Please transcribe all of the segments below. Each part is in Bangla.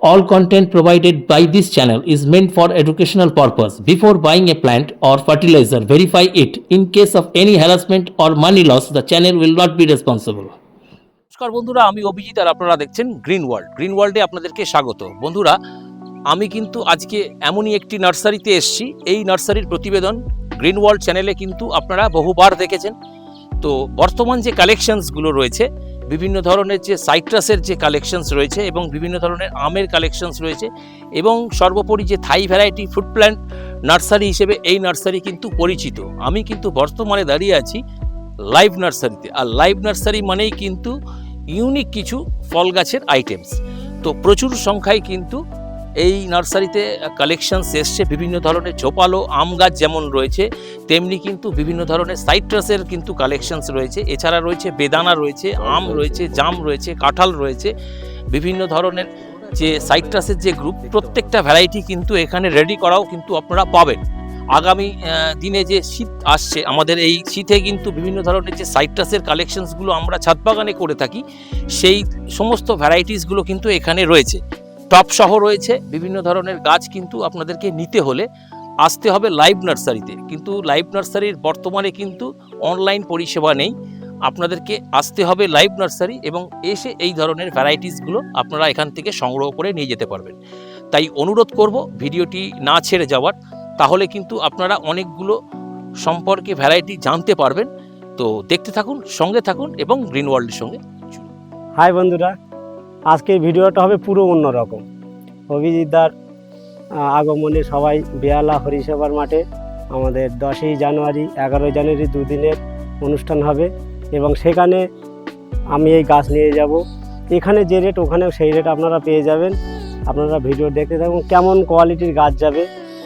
All content provided by this channel is meant for educational purpose. Before buying a plant or fertilizer, verify it. In case of any harassment or money loss, the channel will not be responsible. নমস্কার বন্ধুরা আমি অভিজিৎ আর আপনারা দেখছেন গ্রিন ওয়ার্ল্ড গ্রিন ওয়ার্ল্ডে আপনাদেরকে স্বাগত বন্ধুরা আমি কিন্তু আজকে এমনই একটি নার্সারিতে এসেছি এই নার্সারির প্রতিবেদন গ্রিন ওয়ার্ল্ড চ্যানেলে কিন্তু আপনারা বহুবার দেখেছেন তো বর্তমান যে কালেকশনসগুলো রয়েছে বিভিন্ন ধরনের যে সাইট্রাসের যে কালেকশনস রয়েছে এবং বিভিন্ন ধরনের আমের কালেকশনস রয়েছে এবং সর্বোপরি যে Thai variety food plant nursery হিসেবে এই নার্সারি কিন্তু পরিচিত। আমি কিন্তু বর্তমানে দাঁড়িয়ে আছি লাইভ নার্সারিতে আর লাইভ নার্সারি মানেই কিন্তু ইউনিক কিছু ফল গাছের আইটেমস তো প্রচুর সংখ্যায় কিন্তু এই নার্সারিতে কালেকশনস এসছে, বিভিন্ন ধরনের ঝোপালো আম গাছ যেমন রয়েছে, তেমনি কিন্তু বিভিন্ন ধরনের সাইট্রাসের কিন্তু কালেকশনস রয়েছে। এছাড়া রয়েছে বেদানা রয়েছে, আম রয়েছে, জাম রয়েছে, কাঁঠাল রয়েছে, বিভিন্ন ধরনের যে সাইট্রাসের যে গ্রুপ প্রত্যেকটা ভ্যারাইটি কিন্তু এখানে রেডি করাও কিন্তু আপনারা পাবেন। আগামী দিনে যে শীত আসছে, আমাদের এই শীতে কিন্তু বিভিন্ন ধরনের যে সাইট্রাসের কালেকশনসগুলো আমরা ছাদ বাগানে করে থাকি, সেই সমস্ত ভ্যারাইটিসগুলো কিন্তু এখানে রয়েছে। টপ সহ রয়েছে, বিভিন্ন ধরনের গাছ কিন্তু আপনাদেরকে নিতে হলে আসতে হবে লাইভ নার্সারিতে কিন্তু লাইভ নার্সারির বর্তমানে কিন্তু অনলাইন পরিষেবা নেই। আপনাদেরকে আসতে হবে লাইভ নার্সারি এবং এসে এই ধরনের ভ্যারাইটিসগুলো আপনারা এখান থেকে সংগ্রহ করে নিয়ে যেতে পারবেন। তাই অনুরোধ করব ভিডিওটি না ছেড়ে যাওয়ার, তাহলে কিন্তু আপনারা অনেকগুলো সম্পর্কে ভ্যারাইটি জানতে পারবেন। তো দেখতে থাকুন, সঙ্গে থাকুন এবং গ্রিন ওয়ার্ল্ডের সঙ্গে হাই বন্ধুরা আজকের ভিডিওটা হবে পুরো অন্যরকম। অভিজিৎদার আগমনে সবাই বেয়ালা হরিসেবার মাঠে, আমাদের দশই জানুয়ারি, এগারোই জানুয়ারি দুদিনের অনুষ্ঠান হবে এবং সেখানে আমি এই গাছ নিয়ে যাব। এখানে যে রেট, ওখানেও সেই রেট আপনারা পেয়ে যাবেন। আপনারা ভিডিও দেখতে থাকুন, কেমন কোয়ালিটির গাছ যাবে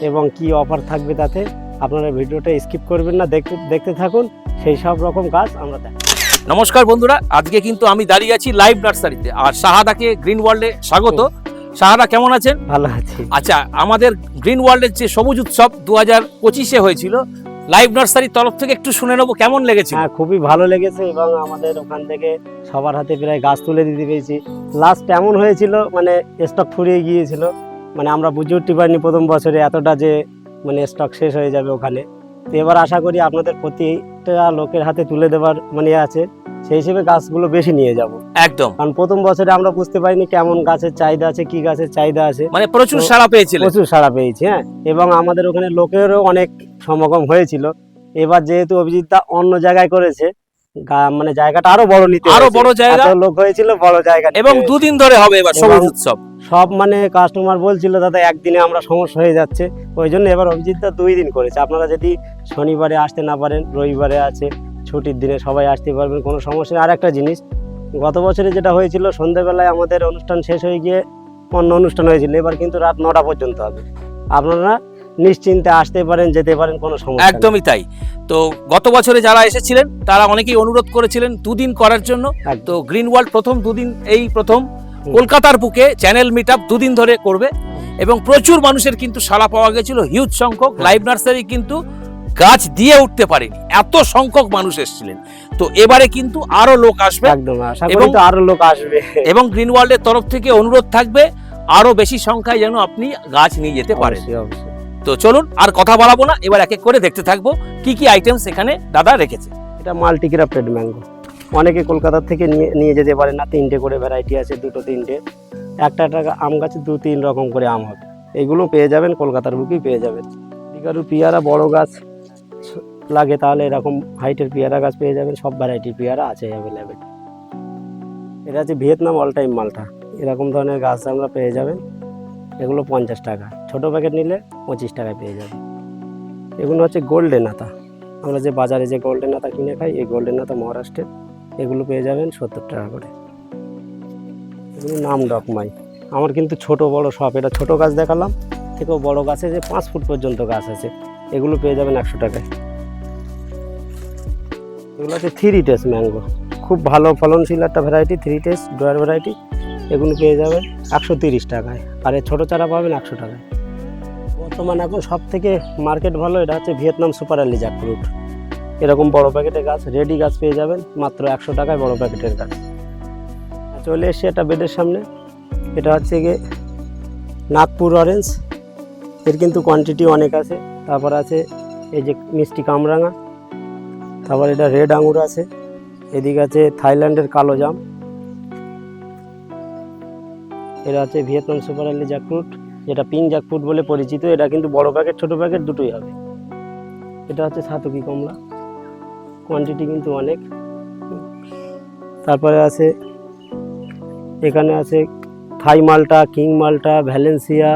এবং কি অফার থাকবে তাতে আপনারা ভিডিওটা স্কিপ করবেন না, দেখতে দেখতে থাকুন। সেই সব রকম গাছ আমরা দেখ নমস্কার বন্ধুরা আজকে কিন্তু আমি দাঁড়িয়ে আছি লাইভ নার্সারিতে আর শাহাদাকে গ্রিন ওয়ার্ল্ডে স্বাগত। শাহাদা কেমন আছেন? ভালো আছি। আচ্ছা আমাদের গ্রিন ওয়ার্ল্ডের যে সবুজ উৎসব দু হাজার পঁচিশে হয়েছিল লাইভ নার্সারির তরফ থেকে একটু শুনে নেব কেমন লেগেছে হ্যাঁ খুবই ভালো লেগেছে এবং আমাদের ওখান থেকে সবার হাতে প্রায় গাছ তুলে দিতে পেরেছি। লাস্ট এমন হয়েছিল মানে স্টক ফুরিয়ে গিয়েছিল। মানে আমরা বুঝে উঠতে পারিনি প্রথম বছরে এতটা যে মানে স্টক শেষ হয়ে যাবে ওখানে। তো এবার আশা করি আপনাদের প্রতিটা লোকের হাতে তুলে দেওয়ার মানে আছে। সেই হিসেবে গাছগুলো বেশি নিয়ে যাব। একদম। কারণ প্রথম বছরে আমরা বুঝতে পারিনি কেমন গাছের চাহিদা আছে কি গাছের চাহিদা আছে। মানে প্রচুর সাড়া পেয়েছিলেন প্রচুর সাড়া পেয়েছি হ্যাঁ। এবং আমাদের ওখানে লোকেরও অনেক সমাগম হয়েছিল। এবার যেহেতু অভিজিৎ দা অন্য জায়গায় করেছে মানে জায়গাটা আরও বড় নিতে আরও বড় জায়গা? লোক হয়েছিল বড় জায়গা এবং দুদিন ধরে হবে এবার সবুজ উৎসব। সব মানে কাস্টমার বলছিল দাদা একদিনে আমরা সমস্যা হয়ে যাচ্ছে। ওই জন্য এবার অভিজিৎ দা দুই দিন করেছে। আপনারা যদি শনিবারে আসতে না পারেন রবিবারে আছে ছুটির দিনে সবাই আসতে পারবেন কোনো সমস্যা। আর একটা জিনিস গত বছরে যেটা হয়েছিল সন্ধ্যেবেলায় আমাদের অনুষ্ঠান শেষ হয়ে গিয়ে অন্য অনুষ্ঠান হয়েছিল। এবার কিন্তু রাত নটা পর্যন্ত হবে। আপনারা নিশ্চিন্তে আসতে পারেন যেতে পারেন কোনো সমস্যা একদমই তাই। তো গত বছরে যারা এসেছিলেন তারা অনেকেই অনুরোধ করেছিলেন দুদিন করার জন্য। তো গ্রিন ওয়ার্ল্ড প্রথম দুদিন এই প্রথম। কলকাতার বুকে চ্যানেল মিট আপ দুদিন ধরে করবে এবং প্রচুর মানুষের কিন্তু সাড়া পাওয়া গেছিল হিউজ সংখ্যক লাইভ নার্সারি কিন্তু গাছ দিয়ে উঠতে পারেনি এত সংখ্যক মানুষ এসেছিলেন। তো এবারে কিন্তু আরও লোক আসবে এবং- আরও লোক আসবে। এবং গ্রিন ওয়ার্ল্ডের তরফ থেকে অনুরোধ থাকবে আরও বেশি সংখ্যায় যেন আপনি গাছ নিয়ে যেতে পারেন। তো চলুন আর কথা বাড়াবো না এবার এক এক করে দেখতে থাকব কি কি আইটেমস এখানে দাদা রেখেছে। এটা মাল্টিক্রাফটেড ম্যাঙ্গো অনেকে কলকাতা থেকে নিয়ে নিয়ে যেতে পারে না। তিনটে করে ভ্যারাইটি আছে, দুটো তিনটে। একটা টাকা আম গাছে দু তিন রকম করে আম হবে। এগুলো পেয়ে যাবেন, কলকাতার বুকেই পেয়ে যাবেন। কারও পেয়ারা বড় গাছ লাগে তাহলে এরকম হাইটের পেয়ারা গাছ পেয়ে যাবেন, সব ভ্যারাইটির পেয়ারা আছে অ্যাভেলেবেল এটা আছে ভিয়েতনাম অল টাইম মালটা। এরকম ধরনের গাছ আমরা পেয়ে যাবেন। এগুলো পঞ্চাশ টাকা। ছোট প্যাকেট নিলে পঁচিশ টাকায় পেয়ে যাবেন। এগুলো হচ্ছে গোল্ডেন আতা। আমরা যে বাজারে যে গোল্ডেন আতা কিনে খাই, এই গোল্ডেন আতা মহারাষ্ট্রের। এগুলো পেয়ে যাবেন সত্তর টাকা করে। এগুলো নাম ডকমাই আমার কিন্তু ছোট বড় সব, এটা ছোট গাছ দেখালাম। থেকেও বড় গাছে যে পাঁচ ফুট পর্যন্ত গাছ আছে, এগুলো পেয়ে যাবেন একশো টাকায়। এগুলো হচ্ছে থ্রি টেস্ট ম্যাঙ্গো। খুব ভালো ফলনশীল একটা variety three taste dwarf variety এগুলো পেয়ে যাবেন একশো তিরিশ টাকায়। আর এই ছোটো চারা পাবেন একশো টাকায়। বর্তমান এখন সব থেকে মার্কেট ভালো, এটা হচ্ছে ভিয়েতনাম সুপার আলি জ্যাকফ্রুট এরকম বড় প্যাকেটের গাছ রেডি গাছ পেয়ে যাবেন, মাত্র একশো টাকায় বড় প্যাকেটের গাছ। চলে এসে এটা বেডের সামনে। এটা হচ্ছে গিয়ে নাগপুর অরেঞ্জ এর কিন্তু কোয়ান্টিটি অনেক আছে। তারপর আছে এই যে মিষ্টি কামরাঙা। তারপর এটা রেড আঙুর আছে। এদিকে আছে থাইল্যান্ডের কালো জাম। এটা আছে ভিয়েতনাম সুপার আর্লি জ্যাকফ্রুট যেটা পিঙ্ক জ্যাকফ্রুট বলে পরিচিত। এটা কিন্তু বড় প্যাকেট ছোট প্যাকেট দুটোই হবে। এটা হচ্ছে সাতকি কমলা। কোয়ান্টিটি কিন্তু অনেক। তারপরে আছে এখানে আছে থাই মালটা কিং মালটা ভ্যালেন্সিয়া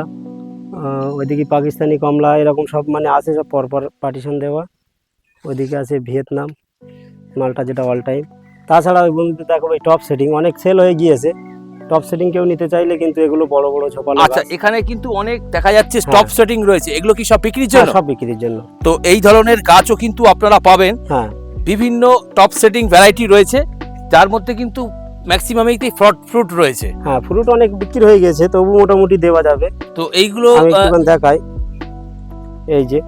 ওইদিকে পাকিস্তানি কমলা এরকম সব মানে আছে সব পরপর পার্টিশন দেওয়া। ওইদিকে আছে ভিয়েতনাম মালটা যেটা অল টাইম তাছাড়া ওই বন্ধুতে দেখো ওই টপ সেটিং অনেক সেল হয়ে গিয়েছে। টপ সেটিং কেউ নিতে চাইলে কিন্তু এগুলো বড় বড় ঝোপালো আচ্ছা এখানে কিন্তু অনেক দেখা যাচ্ছে টপ সেটিং রয়েছে। এগুলো কি সব বিক্রির হ্যাঁ, জন্য সব বিক্রির জন্য। তো এই ধরনের গাছও কিন্তু আপনারা পাবেন। হ্যাঁ। বিভিন্ন টপ সেটিং ভ্যারাইটি রয়েছে যার মধ্যে কিন্তু ম্যাক্সিমামই ফ্রট ফ্রুট রয়েছে। হ্যাঁ ফ্রুট অনেক বিক্রি হয়ে গেছে তবু মোটামুটি দেওয়া যাবে। তো এইগুলো দেখাই। এই যে।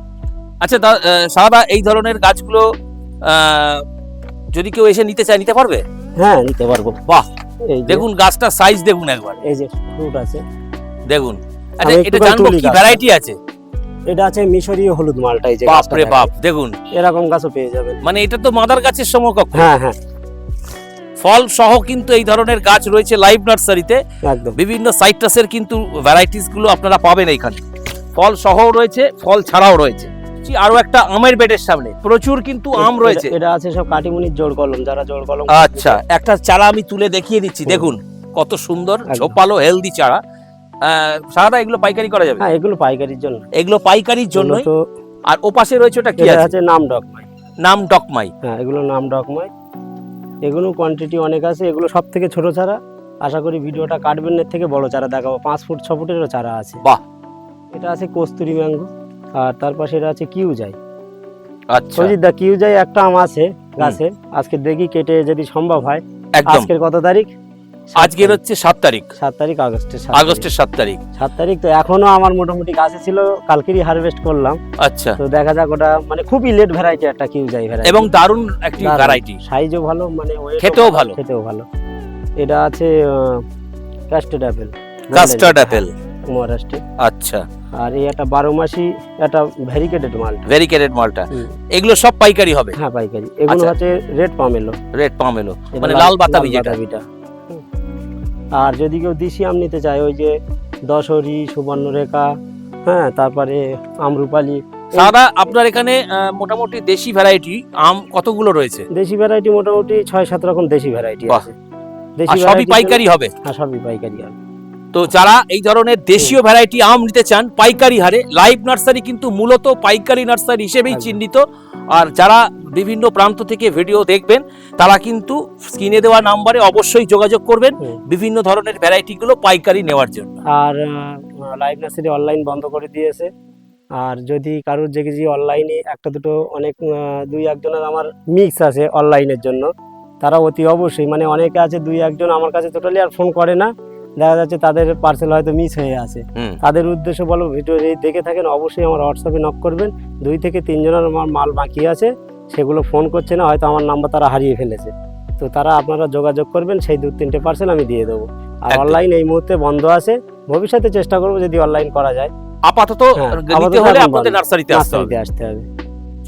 আচ্ছা সাদা এই ধরনের গাছগুলো যদি কেউ এসে নিতে চায় নিতে পারবে? হ্যাঁ নিতে পারব। বাহ! এই দেখুন গাছটা সাইজ দেখুন একবার। এই যে ফ্রুট আছে। দেখুন। আচ্ছা এটা জানব কি ভ্যারাইটি আছে? এটা আছে মিশরীয় হলুদ মালটা এই যে বাপ রে বাপ দেখুন। এরকম গাছও পেয়ে যাবেন। মানে এটা তো মাদার গাছের সমকক্ষ। হ্যাঁ হ্যাঁ। ফল সহ কিন্তু এই ধরনের গাছ রয়েছে লাইভ নার্সারিতে। একদম। বিভিন্ন সাইট্রাসের কিন্তু ভ্যারাইটিসগুলো আপনারা পাবেন এইখানে। ফল সহও রয়েছে ফল ছাড়াও রয়েছে। আরও একটা আমের বেডের সামনে। প্রচুর কিন্তু আম রয়েছে। এটা আছে সব কাটিমুনির জোড় কলম যারা জোড় কলম আচ্ছা একটা চারা আমি তুলে দেখিয়ে দিচ্ছি দেখুন। কত সুন্দর। ঝোপালো হেলদি চারা। সারাটা এগুলো পাইকারি করা যাবে? হ্যাঁ এগুলো পাইকারির জন্য। এগুলো পাইকারির জন্য তো আর ওপাশে রয়েছে ওটা কি আছে? নাম ডকমাই। নাম ডকমাই। হ্যাঁ এগুলো নাম ডকমাই। এগুলো কোয়ান্টিটি অনেক আছে এগুলো সব থেকে ছোট চারা। আশা করি ভিডিওটা কাটবেন এর থেকে বড় চারা দেখাবো। পাঁচ ফুট ছ ফুটেরও চারা আছে। বাহ। এটা আছে কস্তুরি ম্যাঙ্গো আর তার পাশে এটা আছে কিউ যাই আচ্ছা দা কিউ যাই একটা আম আছে গাছে। আজকে দেখি কেটে যদি সম্ভব হয়। আজকের কত তারিখ? আজকের হচ্ছে সাত তারিখ। সাত তারিখ আগস্টের আগস্টের সাত তারিখ। সাত তারিখ তো এখনও আমার মোটামুটি গাছে ছিল কালকেরই হারভেস্ট করলাম। আচ্ছা। তো দেখা যাক ওটা মানে খুবই লেট ভ্যারাইটি একটা কিউ যাই ভ্যারাইটি এবং দারুণ একটি ভ্যারাইটি সাইজও ভালো মানে খেতেও ভালো। খেতেও ভালো। এটা আছে কাস্টার্ড অ্যাপেল কাস্টার্ড অ্যাপেল মহারাষ্ট্রে আচ্ছা। আর এই একটা বারো মাসি একটা ভ্যারিকেটেড মালটা। ভেরিকেটেড মালটা। এগুলো সব পাইকারি হবে? হ্যাঁ পাইকারি। এগুলো আচ্ছা। হচ্ছে রেড পামেলো রেড পামেলো মানে লাল বাতাবি যেটা। আর যদি কেউ দেশি আম নিতে চায় ওই যে দশহরি সুবর্ণরেখা হ্যাঁ তারপরে আমরুপালি সাদা আপনার এখানে মোটামুটি দেশি ভ্যারাইটি আম কতগুলো রয়েছে? দেশি ভ্যারাইটি মোটামুটি ছয় সাত রকম দেশি ভ্যারাইটি আছে। দেশি সবই পাইকারি হবে? হ্যাঁ সবই পাইকারি হবে। তো যারা এই ধরনের দেশীয় ভ্যারাইটি আম নিতে চান পাইকারি হারে লাইভ নার্সারি কিন্তু মূলত পাইকারি নার্সারি হিসেবেই চিহ্নিত। আর যারা বিভিন্ন প্রান্ত থেকে ভিডিও দেখবেন তারা কিন্তু স্ক্রিনে দেওয়া নাম্বারে অবশ্যই যোগাযোগ করবেন বিভিন্ন ধরনের ভ্যারাইটিগুলো পাইকারি নেওয়ার জন্য। আর লাইভ নার্সারি অনলাইন বন্ধ করে দিয়েছে। আর যদি কারোর যে কিছু অনলাইনে একটা দুটো অনেক দুই একজনের আমার মিক্স আছে অনলাইনের জন্য তারা অতি অবশ্যই মানে অনেকে আছে দুই একজন আমার কাছে টোটালি আর ফোন করে না। দেখা যাচ্ছে তাদের পার্সেল হয়তো মিস হয়ে আছে। তাদের উদ্দেশ্য বলো ভিডিও যদি দেখে থাকেন অবশ্যই আমার হোয়াটসঅ্যাপে নক করবেন। দুই থেকে তিনজনের আমার মাল বাকি আছে। সেগুলো ফোন করছে না হয়তো আমার নাম্বার তারা হারিয়ে ফেলেছে। তো তারা আপনারা যোগাযোগ করবেন সেই দু তিনটে পার্সেল আমি দিয়ে দেবো। আর অনলাইন এই মুহূর্তে বন্ধ আছে। ভবিষ্যতে চেষ্টা করব যদি অনলাইন করা যায়। আপাতত হ্যাঁ, নিতে হলে আপনাদের নার্সারিতে আসতে হবে। আসতে হবে।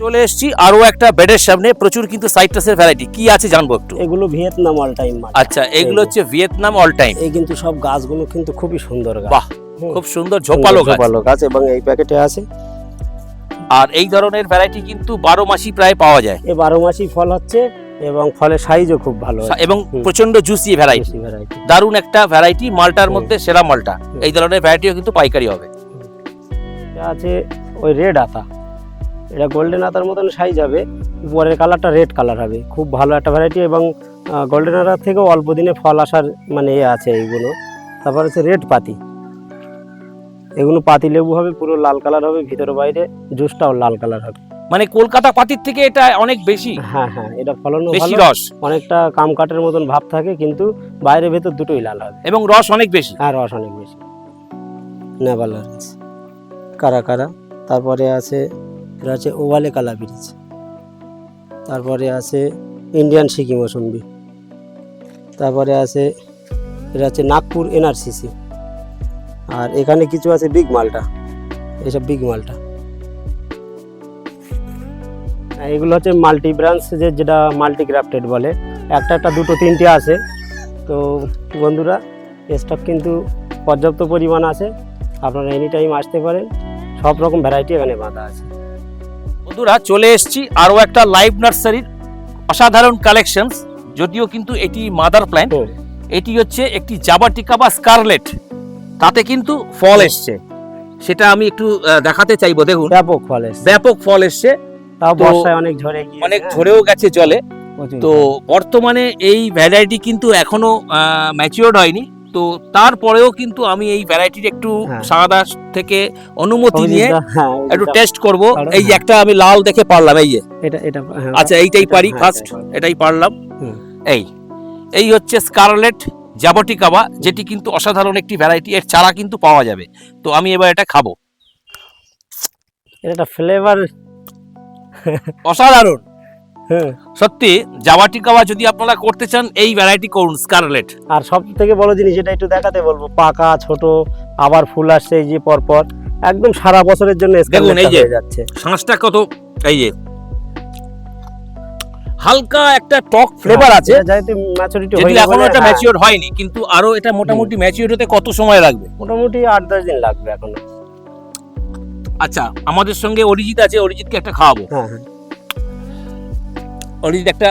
চলে এসেছি আরও একটা বেডের সামনে। প্রচুর কিন্তু সাইট্রাসের ভ্যারাইটি কি আছে জানব একটু? এগুলো ভিয়েতনাম অল টাইম আচ্ছা এগুলো হচ্ছে ভিয়েতনাম অল টাইম এই কিন্তু সব গাছগুলো কিন্তু খুবই সুন্দর গাছ। বাহ, খুব সুন্দর ঝোপালো গাছ। ঝোপালো গাছ এবং এই প্যাকেটে আছে। আর এই ধরনের ভ্যারাইটি কিন্তু বারো মাসই প্রায় পাওয়া যায়। এ বারো মাসি ফল হচ্ছে এবং ফলের সাইজও খুব ভালো এবং। প্রচণ্ড জুসি ভ্যারাইটি দারুণ একটা ভ্যারাইটি মালটার মধ্যে সেরা মালটা। এই ধরনের ভ্যারাইটিও কিন্তু পাইকারি হবে। আছে ওই রেড আতা। এটা গোল্ডেন আতার মতন সাইজ হবে। উপরের কালারটা রেড কালার হবে। খুব ভালো একটা ভ্যারাইটি এবং গোল্ডেন আতার থেকেও অল্প দিনে ফল আসার মানে এ আছে এইগুলো। তারপর হচ্ছে রেড পাতি। এগুলো পাতি লেবু হবে পুরো লাল কালার হবে ভিতরে বাইরে জুসটাও লাল কালার হবে। মানে কলকাতা পাতির থেকে এটা অনেক বেশি? হ্যাঁ হ্যাঁ এটা ফলনও বেশি রস? অনেকটা কাম কাঠের মতন ভাব থাকে কিন্তু বাইরে ভেতর দুটোই লাল হবে। এবং রস অনেক বেশি? হ্যাঁ রস অনেক বেশি। নেভাল অরেঞ্জ কারা কারা? তারপরে আছে এটা হচ্ছে ওভালে কালা ব্রিজ তারপরে আছে ইন্ডিয়ান সিকি মৌসুম্বি। তারপরে আছে এটা হচ্ছে নাগপুর এনআরসিসি। আর এখানে কিছু আছে বিগ মালটা। এইসব বিগ মালটা। এগুলো হচ্ছে মাল্টি ব্রাঞ্চ যে যেটা মাল্টি গ্রাফটেড বলে। একটা একটা দুটো তিনটে আছে। তো বন্ধুরা স্টক কিন্তু পর্যাপ্ত পরিমাণ আছে। আপনারা এনি টাইম আসতে পারেন। সব রকম ভ্যারাইটি এখানে বাঁধা আছে। বন্ধুরা চলে এসেছি আরও একটা লাইভ নার্সারির অসাধারণ কালেকশনস যদিও কিন্তু এটি মাদার প্ল্যান্ট এটি হচ্ছে একটি জাবাটিকা বা স্কারলেট তাতে কিন্তু ফল এসছে। সেটা আমি একটু দেখাতে চাইব দেখুন। ব্যাপক ফল এসছে। ব্যাপক ফল এসছে। তাও বর্ষায় অনেক ঝরে গিয়ে অনেক ঝরেও গেছে জলে। তো বর্তমানে এই ভ্যারাইটি কিন্তু এখনও ম্যাচিওর্ড হয়নি। তো তারপরেও কিন্তু আমি এই ভ্যারাইটির একটু হ্যাঁ। সাদাস থেকে অনুমতি নিয়ে হ্যাঁ, একটু টেস্ট করব। এই যে একটা আমি লাল দেখে পারলাম এই যে। এটা এটা হ্যাঁ, আচ্ছা এইটাই পারি হ্যাঁ, ফার্স্ট এটাই পারলাম। এই এই হচ্ছে স্কারলেট জাবটিকাবা যেটি কিন্তু অসাধারণ একটি ভ্যারাইটি এর চারা কিন্তু পাওয়া যাবে। তো আমি এবার এটা খাব। এটা ফ্লেভার অসাধারণ। হ্যাঁ। সত্যি জাবাটিকাবা যদি আপনারা করতে চান এই ভ্যারাইটি করুন স্কারলেট আর সব থেকে বড় জিনিস এটা একটু দেখাতে বলব পাকা ছোট আবার ফুল আসছে এই যে পরপর একদম সারা বছরের জন্য দেখুন, এই যে। যাচ্ছে। শ্বাসটা কত এই যে হালকা একটা টক ফ্লেভার আছে। এটা যেহেতু ম্যাচুরিটি এখনও এটা ম্যাচিওর হয়নি কিন্তু আরও এটা মোটামুটি ম্যাচিওর হতে কত সময় লাগবে? মোটামুটি আট দশ দিন লাগবে এখনও। আচ্ছা আমাদের সঙ্গে অরিজিৎ আছে অরিজিৎকে একটা খাওয়াবো। হ্যাঁ হ্যাঁ। অরিজিৎ একটা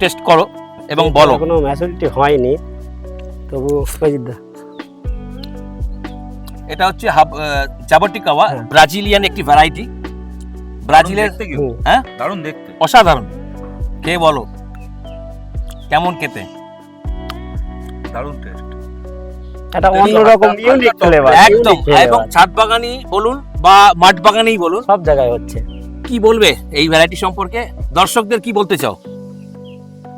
টেস্ট করো এবং বলো। কোনো ম্যাচুরিটি হয়নি তবু অজিতদা এটা হচ্ছে জাবটিকাওয়া হ্যাঁ। ব্রাজিলিয়ান একটি ভ্যারাইটি ব্রাজিলের। হ্যাঁ? দারুণ দেখতে। অসাধারণ। খেয়ে বলো? কেমন খেতে? দারুণ টেস্ট এটা এটা অন্যরকম ইউনিক ফ্লেভার একদম এবং ছাদ বাগানই বলুন বা মাঠ বাগানেই বলুন। সব জায়গায় হচ্ছে। কি বলবে এই ভ্যারাইটি সম্পর্কে? দর্শকদের কি বলতে চাও?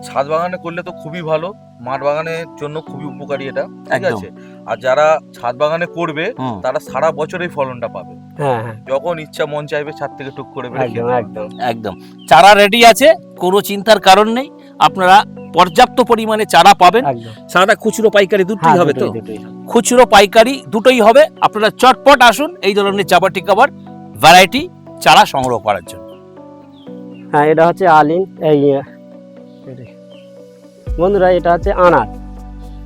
ছাদ বাগানে করলে তো খুবই ভালো। মাঠ বাগানের জন্য খুবই উপকারী এটা ঠিক আছে? আর যারা ছাদ বাগানে করবে তারা সারা বছর এই ফলনটা পাবে। হ্যাঁ হ্যাঁ। যখন ইচ্ছা মন চাইবে ছাদ থেকে টুক করে একদম একদম। একদম। চারা রেডি আছে কোনো চিন্তার কারণ নেই। আপনারা পর্যাপ্ত পরিমাণে চারা পাবেন। সারাটা খুচরো পাইকারি দুটোই হ্যাঁ, হবে তো। খুচরো পাইকারি দুটোই হবে। আপনারা চটপট আসুন এই ধরনের চাপাটি কাবার ভ্যারাইটি চারা সংগ্রহ করার জন্য। হ্যাঁ এটা হচ্ছে আলিন এই এটাই। বন্ধুরা এটা হচ্ছে আনার।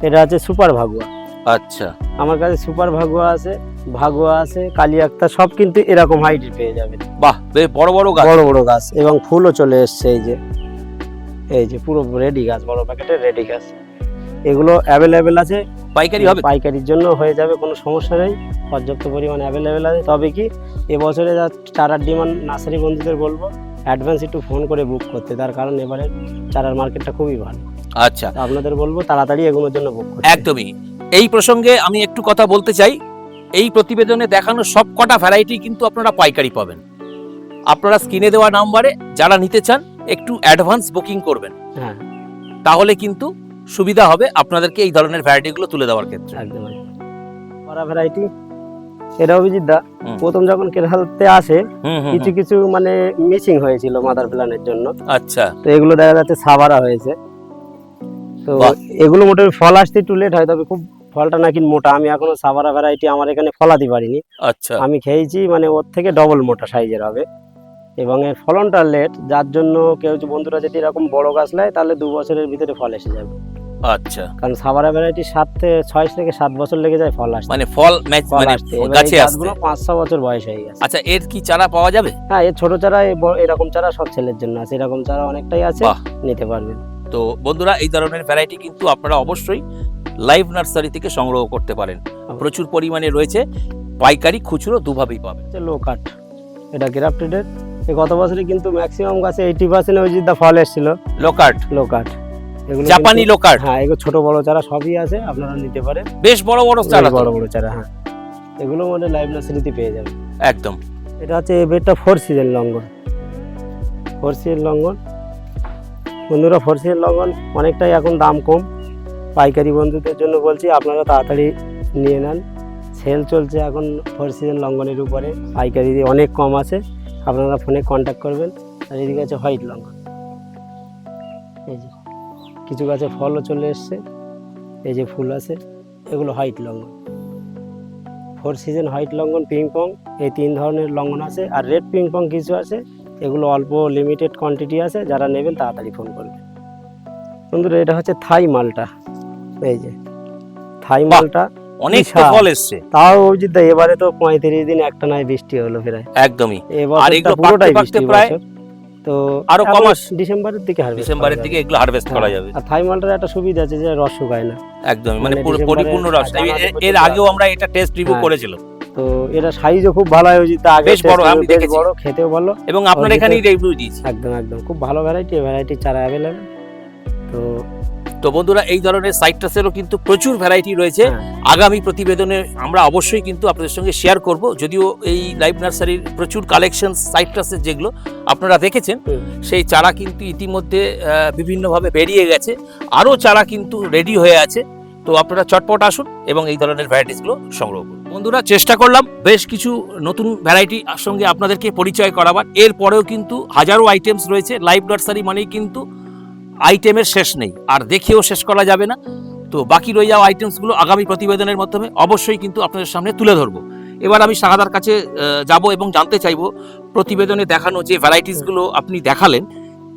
এটা হচ্ছে সুপার ভাগুয়া। আচ্ছা। আমার কাছে সুপার ভাগুয়া আছে ভাগুয়া আছে কালী আক্তার সব কিন্তু এরকম হাইটের পেয়ে যাবেন। বাহ বেশ বড় বড় গাছ। বড় বড় গাছ এবং ফুলও চলে এসছে এই যে এই যে পুরো রেডি গাছ বড় প্যাকেটের রেডি গাছ। এগুলো অ্যাভেলেবেল আছে। পাইকারি হবে? পাইকারির জন্য হয়ে যাবে কোনো সমস্যা নেই। পর্যাপ্ত পরিমাণ অ্যাভেলেবেল আছে। তবে কি এবছরে যা চারার ডিমান্ড নার্সারি বন্ধুদের বলব অ্যাডভান্স একটু ফোন করে বুক করতে। তার কারণ এবারে চারার মার্কেটটা খুবই ভালো। আচ্ছা। আপনাদের বলব তাড়াতাড়ি এগুলোর জন্য একদমই। এই প্রসঙ্গে আমি একটু কথা বলতে চাই। এই প্রতিবেদনে দেখানো সব কটা ভ্যারাইটি কিন্তু আপনারা পাইকারি পাবেন। আপনারা স্ক্রিনে দেওয়া নাম্বারে যারা নিতে চান একটু অ্যাডভান্স বুকিং করবেন। হ্যাঁ। তাহলে কিন্তু সুবিধা হবে আপনাদেরকে এই ধরনের ভ্যারাইটিগুলো তুলে দেওয়ার ক্ষেত্রে। একদম করা ভ্যারাইটি এটা অভিজিৎ দা প্রথম যখন কেরালতে আসে কিছু কিছু মানে মিসিং হয়েছিল মাদার প্ল্যানের জন্য। আচ্ছা। তো এগুলো দেখা যাচ্ছে সাবারা হয়েছে। তো এগুলো মোটামুটি ফল আসতে একটু লেট হয় তবে খুব ফলটা নাকি মোটা। আমি এখনও সাবারা ভ্যারাইটি আমার এখানে ফলাতে পারিনি। আচ্ছা। আমি খেয়েছি মানে ওর থেকে ডবল মোটা সাইজের হবে। এবং এর ফলনটা লেট যার জন্য কেউ বন্ধুরা যদি এরকম বড় গাছ নেয় তাহলে দু বছরের ভিতরে ফল এসে যাবে। আচ্ছা। কারণ সাবারা ভ্যারাইটি সাত ছয় থেকে সাত বছর লেগে যায় ফল আসতে। মানে ফল মানে গাছে আসতে। পাঁচ ছ বছর বয়স হয়ে গেছে। আচ্ছা এর কি চারা পাওয়া যাবে? হ্যাঁ এর ছোট চারা এরকম চারা সব ছেলের জন্য আছে। এরকম চারা অনেকটাই আছে নিতে পারবেন। তো বন্ধুরা এই ধরনের ভ্যারাইটি কিন্তু আপনারা অবশ্যই লাইভ নার্সারি থেকে সংগ্রহ করতে পারেন। প্রচুর পরিমাণে রয়েছে। পাইকারি খুচরো দুভাবেই পাবেন। হচ্ছে লো কাট এটা গ্রাফটেডের এই গত বছরে কিন্তু ম্যাক্সিমাম গাছে এইটি পার্সেন্ট ওই দা ফল এসেছিল। লো কাট এগুলো জাপানি কিন্তু- লোকার্ট হ্যাঁ এগুলো ছোট বড় চারা সবই আছে আপনারা নিতে পারেন। বেশ বড় বড় চারা। বড় বড় চারা হ্যাঁ। এগুলো মানে লাইভ নার্সারিতে পেয়ে যাবেন। একদম। এটা হচ্ছে এই বেডটা four season longan four season longan বন্ধুরা ফোর সিজন লঙ্ঘন অনেকটাই এখন দাম কম। পাইকারি বন্ধুদের জন্য বলছি, আপনারা তাড়াতাড়ি নিয়ে নেন। সেল চলছে এখন ফোর সিজন লঙ্ঘনের উপরে। পাইকারি অনেক কম আছে। আপনারা ফোনে কন্ট্যাক্ট করবেন। আর এদিকে আছে হোয়াইট লঙ্ঘন। এই যে, কিছু গাছে ফলও চলে এসছে। এই যে ফুল আছে, এগুলো white longan. Four season white longan ping pong এই তিন ধরনের লঙ্ঘন আছে। আর রেড পিং পং কিছু আছে এগুলো অল্প লিমিটেড কোয়ান্টিটি আছে যারা নেবেন তাড়াতাড়ি ফোন করবে। বন্ধুরা এটা হচ্ছে থাই মালটা। এই যে থাই মালটা অনেক। ফল এসছে। তাও অভিজিৎ দা এবারে তো পঁয়ত্রিশ দিন একটা নয় বৃষ্টি হলো প্রায়। একদমই। আর এগুলো পাকতে পাকতে প্রায় তো আরও কমাস। ডিসেম্বরের দিকে ডিসেম্বরের দিকে এগুলো হারভেস্ট করা হ্যাঁ, যাবে। আর থাই মালটার একটা সুবিধা আছে যে রস শুকায় না। একদমই মানে মানে পরিপূর্ণ রস। এর- আগেও আমরা এটা টেস্ট রিভিউ হ্যাঁ। করেছিলাম। তো এটা সাইজও খুব ভালো হয় অভিজিৎ আগে বেশ বড়, আমি বেশ দেখেছি। বড় খেতেও ভালো। এবং আপনার এখানেই রিভিউ দিয়েছি। একদম একদম খুব ভালো ভ্যারাইটি ভ্যারাইটি চারা অ্যাভেলেবেল তো তো বন্ধুরা এই ধরনের সাইট্রাসেরও কিন্তু প্রচুর ভ্যারাইটি রয়েছে। হ্যাঁ, আগামী প্রতিবেদনে আমরা অবশ্যই কিন্তু আপনাদের সঙ্গে শেয়ার করব। যদিও এই লাইভ নার্সারির প্রচুর কালেকশন সাইট্রাসের যেগুলো আপনারা দেখেছেন সেই চারা কিন্তু ইতিমধ্যে বিভিন্নভাবে বেরিয়ে গেছে। আরও চারা কিন্তু রেডি হয়ে আছে। তো আপনারা চটপট আসুন এবং এই ধরনের ভ্যারাইটিসগুলো সংগ্রহ করুন। বন্ধুরা, চেষ্টা করলাম বেশ কিছু নতুন ভ্যারাইটি সঙ্গে আপনাদেরকে পরিচয় করাবার। এরপরেও কিন্তু হাজারো আইটেমস রয়েছে লাইভ নার্সারি মানেই কিন্তু আইটেমের শেষ নেই, আর দেখেও শেষ করা যাবে না। তো বাকি রয়ে যাওয়া আইটেমসগুলো আগামী প্রতিবেদনের মাধ্যমে অবশ্যই কিন্তু আপনাদের সামনে তুলে ধরবো। এবার আমি শাহাদার কাছে যাব এবং জানতে চাইব, প্রতিবেদনে দেখানো যে ভ্যারাইটিসগুলো আপনি দেখালেন,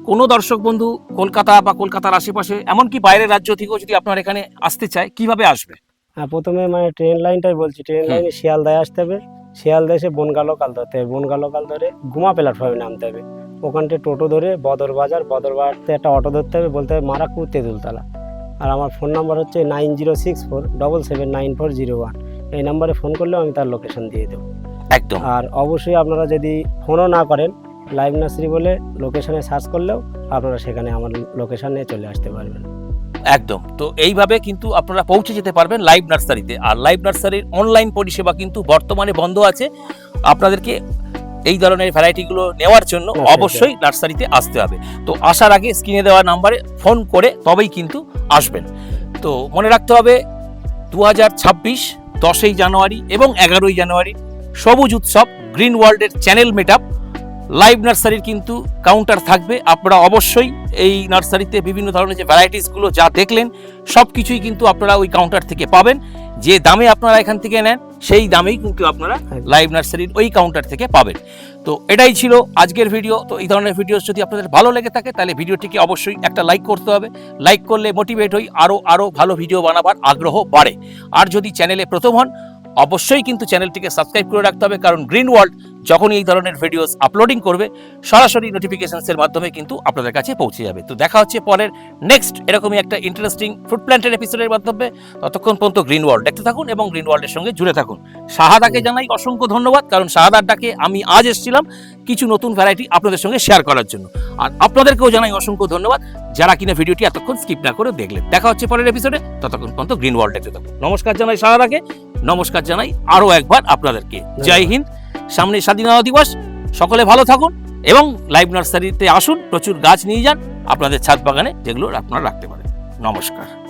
কোনো দর্শক বন্ধু কলকাতা বা কলকাতার আশেপাশে, এমনকি বাইরের রাজ্য থেকেও যদি আপনার এখানে আসতে চায়, কীভাবে আসবে? প্রথমে মানে ট্রেন লাইনটাই বলছি ট্রেন লাইনে শিয়ালদায় আসতে হবে। শিয়ালদা এসে বনগা লোকাল ধরতে হবে। বনগা লোকাল ধরে গুমা প্ল্যাটফর্মে নামতে হবে। ওখানটা টোটো ধরে বদর বাজার বদর বাজারতে একটা অটো ধরতে হবে বলতে হবে মারাকুর তেঁতুলতলা। আর আমার ফোন নাম্বার হচ্ছে nine zero six four double seven nine four zero one এই নাম্বারে ফোন করলেও আমি তার লোকেশন দিয়ে দেবো। একদম। আর অবশ্যই আপনারা যদি ফোনও না করেন লাইভ নার্সারি বলে লোকেশনে সার্চ করলেও আপনারা সেখানে আমার লোকেশনে চলে আসতে পারবেন। একদম। তো এইভাবে কিন্তু আপনারা পৌঁছে যেতে পারবেন লাইভ নার্সারিতে আর লাইভ নার্সারির অনলাইন পরিষেবা কিন্তু বর্তমানে বন্ধ আছে। আপনাদেরকে এই ধরনের ভ্যারাইটিগুলো নেওয়ার জন্য অবশ্যই নার্সারিতে আসতে হবে। তো আসার আগে স্ক্রিনে দেওয়া নাম্বারে ফোন করে তবেই কিন্তু আসবেন। তো মনে রাখতে হবে দু হাজার ছাব্বিশ দশই জানুয়ারি এবং এগারোই জানুয়ারি সবুজ উৎসব গ্রিন ওয়ার্ল্ডের চ্যানেল মেট আপ লাইভ নার্সারির কিন্তু কাউন্টার থাকবে। আপনারা অবশ্যই এই নার্সারিতে বিভিন্ন ধরনের যে ভ্যারাইটিসগুলো যা দেখলেন সব কিছুই কিন্তু আপনারা ওই কাউন্টার থেকে পাবেন। যে দামে আপনারা এখান থেকে নেন সেই দামেই কিন্তু আপনারা লাইভ নার্সারির ওই কাউন্টার থেকে পাবেন। তো এটাই ছিল আজকের ভিডিও তো এই ধরনের ভিডিও যদি আপনাদের ভালো লেগে থাকে তাহলে ভিডিওটিকে অবশ্যই একটা লাইক করতে হবে। লাইক করলে মোটিভেট হই আরও আরও ভালো ভিডিও বানাবার আগ্রহ বাড়ে। আর যদি চ্যানেলে প্রথম হন অবশ্যই কিন্তু চ্যানেলটিকে সাবস্ক্রাইব করে রাখতে হবে কারণ গ্রিন ওয়ার্ল্ড যখন এই ধরনের ভিডিওস আপলোডিং করবে সরাসরি নোটিফিকেশনসের মাধ্যমে কিন্তু আপনাদের কাছে পৌঁছে যাবে। তো দেখা হচ্ছে পরের নেক্সট এরকমই একটা ইন্টারেস্টিং ফুড প্ল্যান্টের এপিসোডের মাধ্যমে। ততক্ষণ পর্যন্ত গ্রিন ওয়ার্ল্ড দেখতে থাকুন এবং গ্রিন ওয়ার্ল্ডের সঙ্গে জুড়ে থাকুন। শাহাদাকে জানাই অসংখ্য ধন্যবাদ কারণ শাহাদার ডাকে আমি আজ এসেছিলাম কিছু নতুন ভ্যারাইটি আপনাদের সঙ্গে শেয়ার করার জন্য। আর আপনাদেরকেও জানাই অসংখ্য ধন্যবাদ যারা কিনা ভিডিওটি এতক্ষণ স্কিপ না করে দেখলেন। দেখা হচ্ছে পরের এপিসোডে ততক্ষণ পর্যন্ত গ্রিন ওয়ার্ল্ড দেখতে থাকুন। নমস্কার জানাই শাহাদাকে নমস্কার জানাই আরও একবার আপনাদেরকে। জয় হিন্দ। সামনে স্বাধীনতা দিবস। সকলে ভালো থাকুন এবং লাইভ নার্সারিতে আসুন, প্রচুর গাছ নিয়ে যান। আপনাদের ছাদ বাগানে যেগুলো আপনারা রাখতে পারেন। নমস্কার।